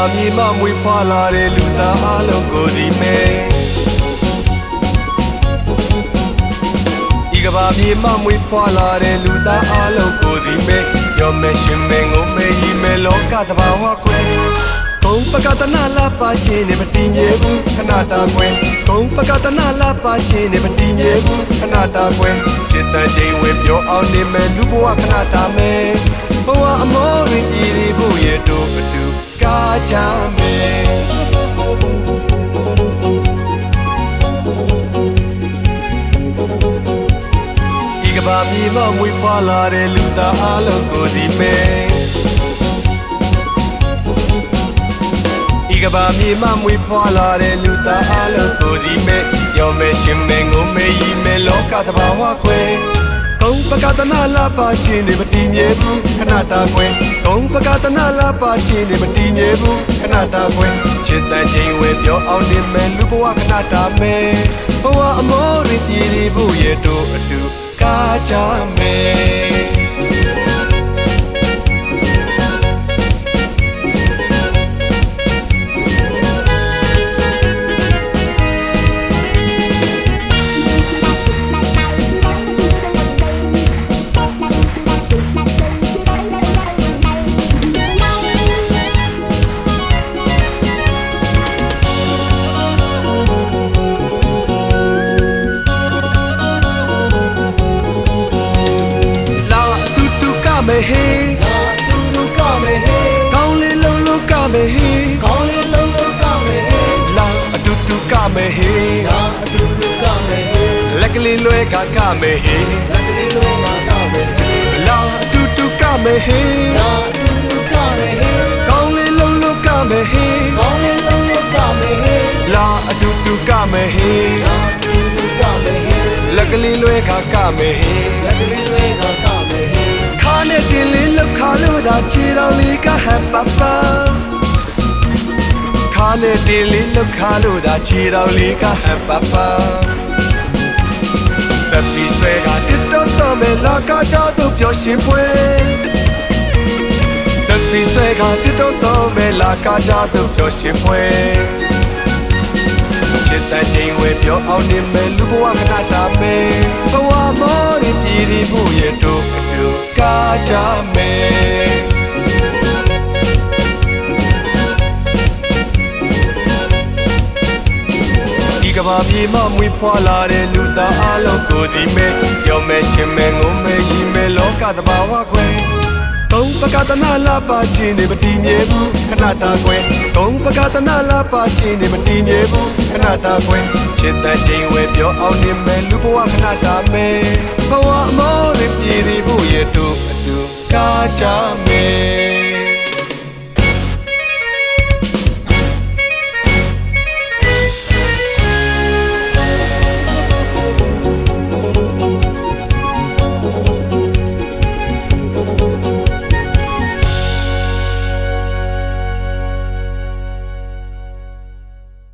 ဘာမြေမှမွေဖွာလာတဲ့လူသားအလုံးကိုဒီမဲ့ဒီကဘာမြေမှမွေဖွာလာတဲ့လူသားအလုံးကိုဒီမဲ့ရောမဲရှင်မဲငုံမဲရီမဲလောကတဘာဝကွယ်ကုံပကတနာလာပါချင်းနဲ့မတည်မြဲဘူးခဏတာကွယ်ကုံပကတနာလာပါချင်းနဲ့မတည်မြဲဘူးခဏတာကွယ်ရှစ်တန်ချိန်ဝင်ပြောအောင်နေမယ်လူဘဝခဏတာမယ်ဘဝအမောရင်ပြည်ဒီဖို့ရဲ့တို့အတူ ကားကြမယ်ဒီကဘာမြေမှမွေးဖွားလာတဲ့လူသားအလုံးကိုဒီမဲ့ဒီကဘာမြေမှမွေးဖွားလာတဲ့လူသားအလုံးကိုဒီမဲ့ရောမဲရှင်မဲငုံမဲရီမဲလောကတဘာဝခွဲကုံပကတနာလာပါချင်းနေမတည်မြဲဘူးခဏတာခွဲကုံ ပကတနာလာပါချင်းနေမတည်မြဲဘူးခဏတာခွဲချစ်တဲ့ချိန်ဝဲပြောအောင်နေမယ်လူဘဝခဏတာမဲဘဝအမောရင်ပြည်ဒီဖို့ရဲ့တို့အတူကားကြမယ် လက်ကလေးလွဲကကမယ်ဟေးလက်ကလေးလုံးမကမယ်ဟေးလာအတူတူကမယ်ဟေးလာအတူတူကမယ်ဟေးကောင်းလေးလုံးလုံးကမယ်ဟေးကောင်းလေးလုံးလုံးကမယ်ဟေးလာအတူတူကမယ်ဟေးလာအတူတူကမယ်ဟေးလက်ကလေးလွဲကကမယ်ဟေးလက်ကလေးလုံးကကမယ်ဟေးခါနဲ့တင်လေးလောက်ခါလို့သာခြေတော်လေးကဟပ်ပပခါနဲ့တင်လေးလောက်ခါလို့သာခြေတော်လေးကဟပ်ပပ လာကကြစို့ပျော်ရှင်ပွဲစပီဆွဲကတစ်တော့ဆောမဲလာကကြစို့ပျော်ရှင်ပွဲချစ်တဲ့ချိန်ဝဲပြောအောင်နေမယ်လူဘဝခဏတာမယ်ဘဝမောရီပြည်ဒီဖို့ရဲ့တို့အတူကားကြမ မာမြေမမွေဖွာလာတဲ့လူသားအလုံးကိုစီမဲရောမဲရှင်မဲငုံမဲရီမဲလောကသဘာဝခွဲသုံးပကတနာလာပါခြင်းတွေမတည်မြဲဘူးခဏတာခွဲသုံးပကတနာလာပါခြင်းတွေမတည်မြဲဘူးခဏတာခွဲချစ်တဲ့ချိန်ဝဲပြောအောင်နေမဲလူဘဝခဏတာမဲဘဝအမောတွေပြည်တည်ဖို့ရတူအတူကားချမ